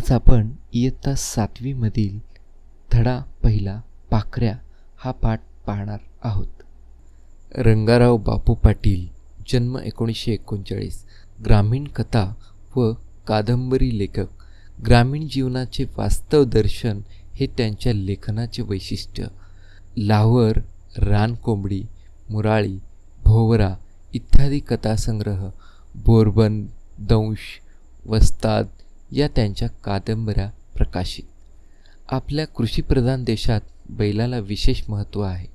आज आपण इयत्ता सातवीमधील धडा पहिला पाखऱ्या हा पाठ पाहणार आहोत. रंगाराव बापू पाटील जन्म एकोणीसशे एकोणचाळीस ग्रामीण कथा व कादंबरी लेखक. ग्रामीण जीवनाचे वास्तव दर्शन हे त्यांच्या लेखनाचे वैशिष्ट्य. लावर रानकोंबडी मुराळी भोवरा इत्यादी कथासंग्रह बोरबन दंश वस्ताद या त्यांच्या कादंबऱ्या प्रकाशित. आपल्या कृषीप्रधान देशात बैलाला विशेष महत्त्व आहे.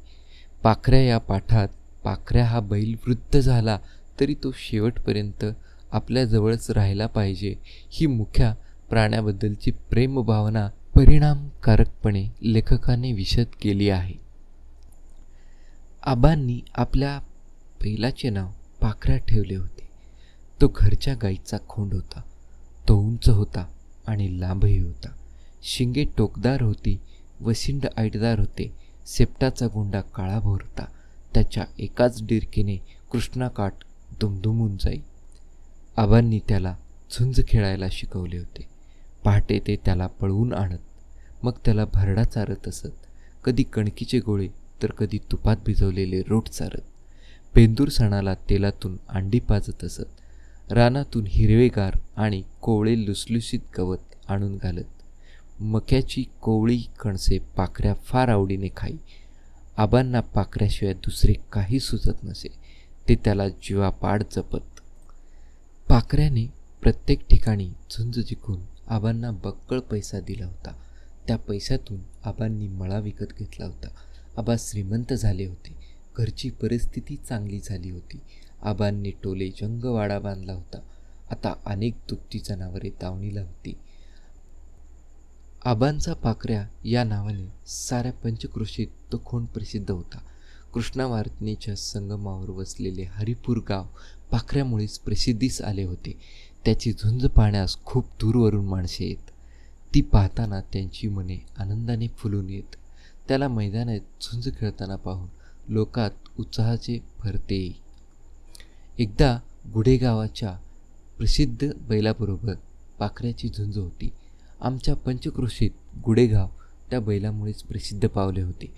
पाखऱ्या या पाठात पाखऱ्या हा बैल वृद्ध झाला तरी तो शेवटपर्यंत आपल्याजवळच राहायला पाहिजे ही मुख्या प्राण्याबद्दलची प्रेमभावना परिणामकारकपणे लेखकाने विशद केली आहे. आबांनी आपल्या बैलाचे नाव पाखऱ्या ठेवले होते. तो घरच्या गाईचा खोंड होता. तो उंच होता आणि लांबही होता. शिंगे टोकदार होती वसिंड ऐटदार होते. सेपटाचा गोंडा काळाभोर होता त्याच्या एकाच डिरकीने कृष्णाकाठ दुमदुमून जाई. आबांनी त्याला झुंज खेळायला शिकवले होते. पहाटे ते त्याला पळवून आणत मग त्याला भरडा चारत असत. कधी कणकीचे गोळे तर कधी तुपात भिजवलेले रोट चारत. बेंदूर सणाला तेलातून अंडी पाजत असत. रानातून हिरवेगार आणि कोवळे लुसलुसीत गवत आणून घालत मक्याची कोवळी कणसे पाखऱ्या फार आवडीने खाई. आबांना पाखऱ्याशिवाय दुसरे काही सुचत नसे ते त्याला जीवापाड जपत. पाखऱ्याने प्रत्येक ठिकाणी झुंज जिंकून आबांना बक्कळ पैसा दिला होता. त्या पैशातून आबांनी मळा विकत घेतला होता. आबा श्रीमंत झाले होते. घरची परिस्थिती चांगली झाली होती. आबांनी टोले जंगवाडा बांधला होता. आता अनेक दुभती जनावरे दावणीला होती. आबांचा पाखऱ्या या नावाने साऱ्या पंचकृषीत तो खोंड प्रसिद्ध होता. कृष्णावार्तनीच्या संगमावर वसलेले हरिपूर गाव पाखऱ्यामुळेच प्रसिद्धीस आले होते. त्याची झुंज पाहण्यास खूप दूरवरून माणसे येत. ती पाहताना त्यांची मने आनंदाने फुलून येत. त्याला मैदानात झुंज खेळताना पाहून लोकात उत्साहाचे भरते. एकदा गुढेगावाच्या प्रसिद्ध बैलाबरोबर पाखऱ्याची झुंज होती. आमच्या पंचकृषीत गुढेगाव त्या बैलामुळेच प्रसिद्ध पावले होते.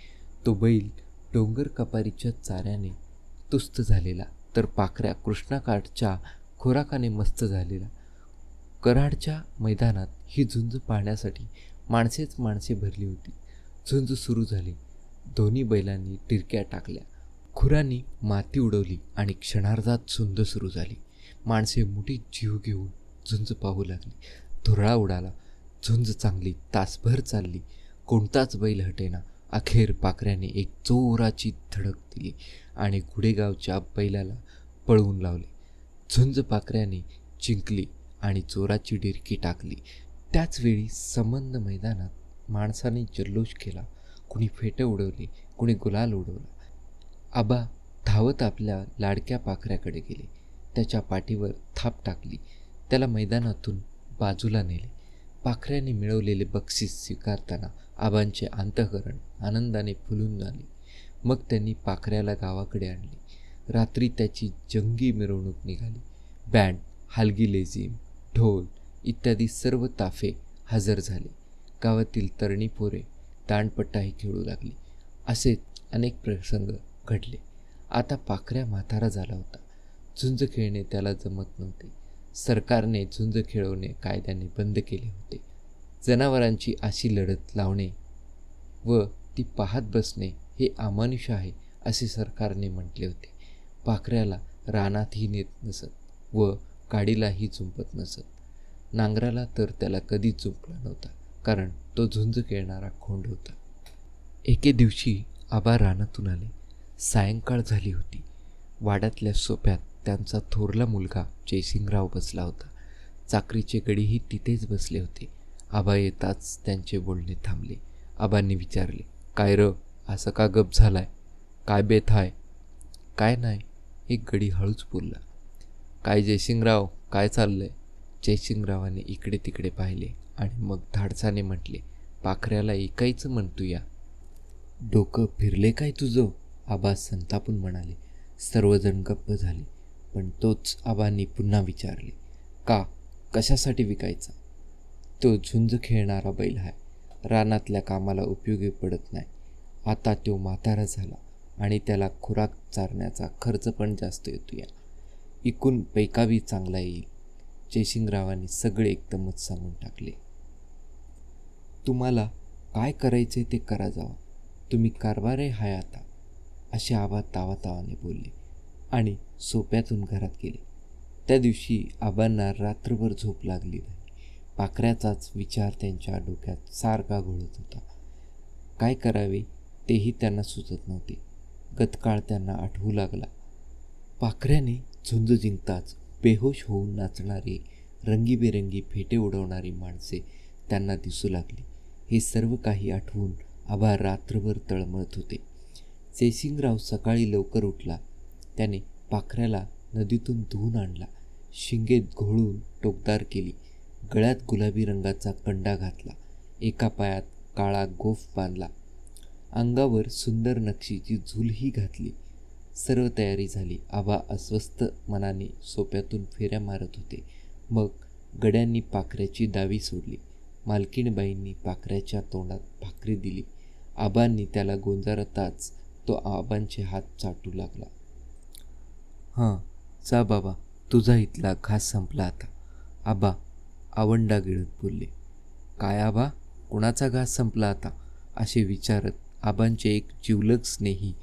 तो बैल डोंगर कपारीच्या चाऱ्याने तुस्त झालेला तर पाखऱ्या कृष्णाकाठच्या खोराकाने मस्त झालेला. कराडच्या मैदानात ही झुंज पाहण्यासाठी माणसेच माणसे भरली होती. झुंज सुरू झाली. दोन्ही बैलांनी टिरक्या टाकल्या. खुरांनी माती उडवली आणि क्षणार्धात झुंज सुरू झाली. माणसे मोठी जीव घेऊन झुंज पाहू लागली. धुरळा उडाला. झुंज चांगली तासभर चालली. कोणताच बैल हटेना. अखेर पाखऱ्याने एक जोराची धडक दिली आणि गुडेगावच्या बैलाला पळवून लावले. झुंज पाखऱ्याने जिंकली आणि चोराची डिरकी टाकली. त्याचवेळी संबंध मैदानात माणसाने जल्लोष केला. कुणी फेटं उडवली कुणी गुलाल उडवला. आबा धावत आपल्या लाडक्या पाखऱ्याकडे गेले. त्याच्या पाठीवर थाप टाकली. त्याला मैदानातून बाजूला नेले. पाखऱ्याने मिळवलेले बक्षीस स्वीकारताना आबांचे अंतःकरण आनंदाने फुलून झाले. मग त्यांनी पाखऱ्याला गावाकडे आणले. रात्री त्याची जंगी मिरवणूक निघाली. बँड हालगी लेझीम ढोल इत्यादी सर्व ताफे हजर झाले. गावातील तरणी पोरे दांडपट्टाही खेळू लागली. असे अनेक प्रसंग घडले. आता पाखऱ्या म्हातारा झाला होता. झुंज खेळणे त्याला जमत नव्हते. सरकारने झुंज खेळवणे कायद्याने बंद केले होते. जनावरांची अशी लढत लावणे व ती पाहत बसणे हे अमानुष आहे असे सरकारने म्हटले होते. पाखऱ्याला रानातही नेत नसत व गाडीलाही झुंपत नसत. नांगराला तर त्याला कधीच झुंपला नव्हता कारण तो झुंज खेळणारा खोंड होता. एके दिवशी आबा रानातून आले. सायंकाळ झाली होती. वाड्यातल्या सोप्यात त्यांचा थोरला मुलगा जयसिंगराव बसला होता. चाकरीचे गडीही तिथेच बसले होते. आबा येताच त्यांचे बोलणे थांबले. आबांनी विचारले काय र असं का गप झालाय? काय बेत आहे काय नाही? एक गडी हळूच बोलला. काय जयसिंगराव काय चाललंय? जयसिंगरावाने इकडे तिकडे पाहिले आणि मग धाडसाने म्हटले पाखऱ्याला ऐकायचं म्हणतो या डोकं फिरले काय तुझं? आबा संतापून म्हणाले सर्वजण गप्प झाले पण तोच आबांनी पुन्हा विचारले का कशासाठी विकायचा? तो झुंज खेळणारा बैल आहे रानातल्या कामाला उपयोगी पडत नाही. आता तो म्हातारा झाला आणि त्याला खुराक चारण्याचा खर्च पण जास्त येतो या. इकून पैकावी चांगला येईल. जयसिंगरावांनी सगळे एकदमच सांगून टाकले. तुम्हाला काय करायचे ते करा जावा. तुम्ही कारभारे हाय आता. असे आबा तावातावाने बोलले आणि सोप्यातून घरात गेले. त्या दिवशी आबांना रात्रभर झोप लागली नाही. पाखऱ्याचाच विचार त्यांच्या डोक्यात सारखा घोळत होता. काय करावे तेही त्यांना सुचत नव्हते. गतकाळ त्यांना आठवू लागला. पाखऱ्याने झुंज जिंकताच बेहोश होऊन नाचणारी रंगीबेरंगी फेटे उडवणारी माणसे त्यांना दिसू लागली. हे सर्व काही आठवून आबा रात्रभर तळमळत होते. जयसिंगराव सकाळी लवकर उठला. त्याने पाखऱ्याला नदीतून धुवून आणला. शिंगेत घोळून टोकदार केली. गळ्यात गुलाबी रंगाचा कंडा घातला. एका पायात काळा गोफ बांधला. अंगावर सुंदर नक्षीची झूलही घातली. सर्व तयारी झाली. आबा अस्वस्थ मनाने सोप्यातून फेऱ्या मारत होते. मग गड्यांनी पाखऱ्याची दावी सोडली. मालकीणबाईंनी पाखऱ्याच्या तोंडात भाकरी दिली. आबांनी त्याला गोंजारताच तो आबांचे हात चाटू लागला. हां जा बाबा तुझा इथला घास संपला आता. आबा आवंडा गिळत बोलले. काय आबा कुणाचा घास संपला आता? असे विचारत आबांचे एक जिवलग स्नेही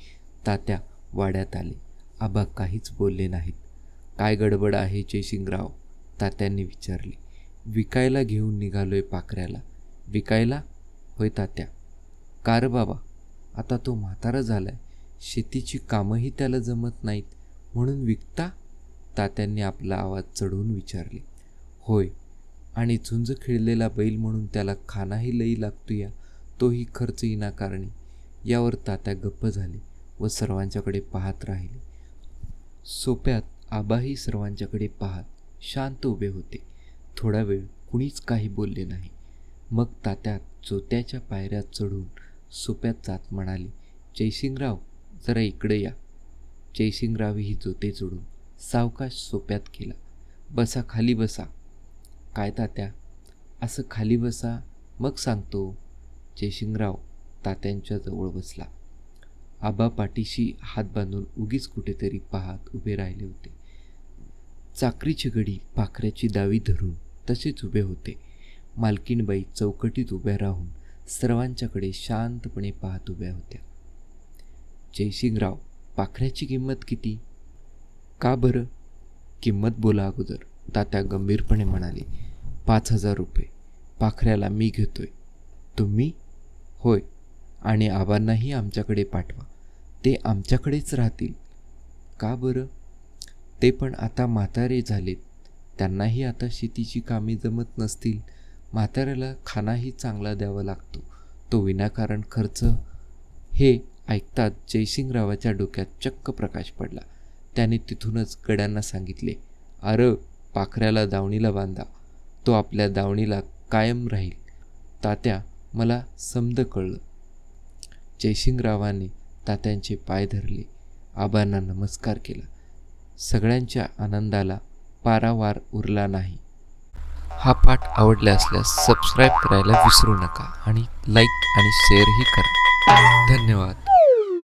तात्या वाड्यात आले. आबा काहीच बोलले नाहीत. काय गडबड आहे जयसिंगराव? तात्यांनी विचारले. विकायला घेऊन निघालोय पाखऱ्याला. विकायला? होय तात्या. का बाबा? आता तो म्हातारा झालाय. शेतीची कामंही त्याला जमत नाहीत. म्हणून विकता तात्यांनी आपला आवाज चढवून विचारले. होय आणि झुंज खिळलेला बैल म्हणून त्याला खानाही लई लागतो या. तोही खर्च कारणी यावर तात्या गप्प झाले व सर्वांच्याकडे पाहत राहिले. सोप्यात आबाही सर्वांच्याकडे पाहत शांत उभे होते. थोडा वेळ कुणीच काही बोलले नाही. मग तात्यात जोत्याच्या पायऱ्या चढून सोप्यात जात म्हणाले जयसिंगराव जरा इकडे या. जयसिंगरावही जोते जोडून सावकाश सोप्यात केला. बसा खाली बसा. काय तात्या? असं खाली बसा मग सांगतो. जयसिंगराव तात्यांच्या जवळ बसला. आबा पाठीशी हात बांधून उगीच कुठेतरी पाहत उभे राहिले होते. चाकरीची गडी पाखऱ्याची दावी धरून तसेच उभे होते. मालकीणबाई चौकटीत उभ्या राहून सर्वांच्याकडे शांतपणे पाहत उभ्या होत्या. जयसिंगराव पाखऱ्याची किंमत किती? का बरं? किंमत बोला अगोदर तात्या गंभीरपणे म्हणाले. पाच हजार रुपये. पाखऱ्याला मी घेतोय. तुम्ही? होय. आणि आबांनाही आमच्याकडे पाठवा. ते आमच्याकडेच राहतील. का बरं? ते पण आता म्हातारे झालेत. त्यांनाही आता शेतीची कामे जमत नसतील. म्हाताऱ्याला खानाही चांगला द्यावा लागतो. तो विनाकारण खर्च हे ऐकताच जयसिंगरावाच्या डोक्यात चक्क प्रकाश पडला. त्याने तिथूनच गड्यांना सांगितले अर पाखऱ्याला दावणीला बांधा. तो आपल्या दावणीला कायम राहील. तात्या मला समद कळलं. जयसिंगरावाने तात्यांचे पाय धरले. आबांना नमस्कार केला. सगळ्यांच्या आनंदाला पारावार उरला नाही. हा पाठ आवडला असल्यास सबस्क्राईब करायला विसरू नका आणि लाईक आणि शेअरही करा. धन्यवाद.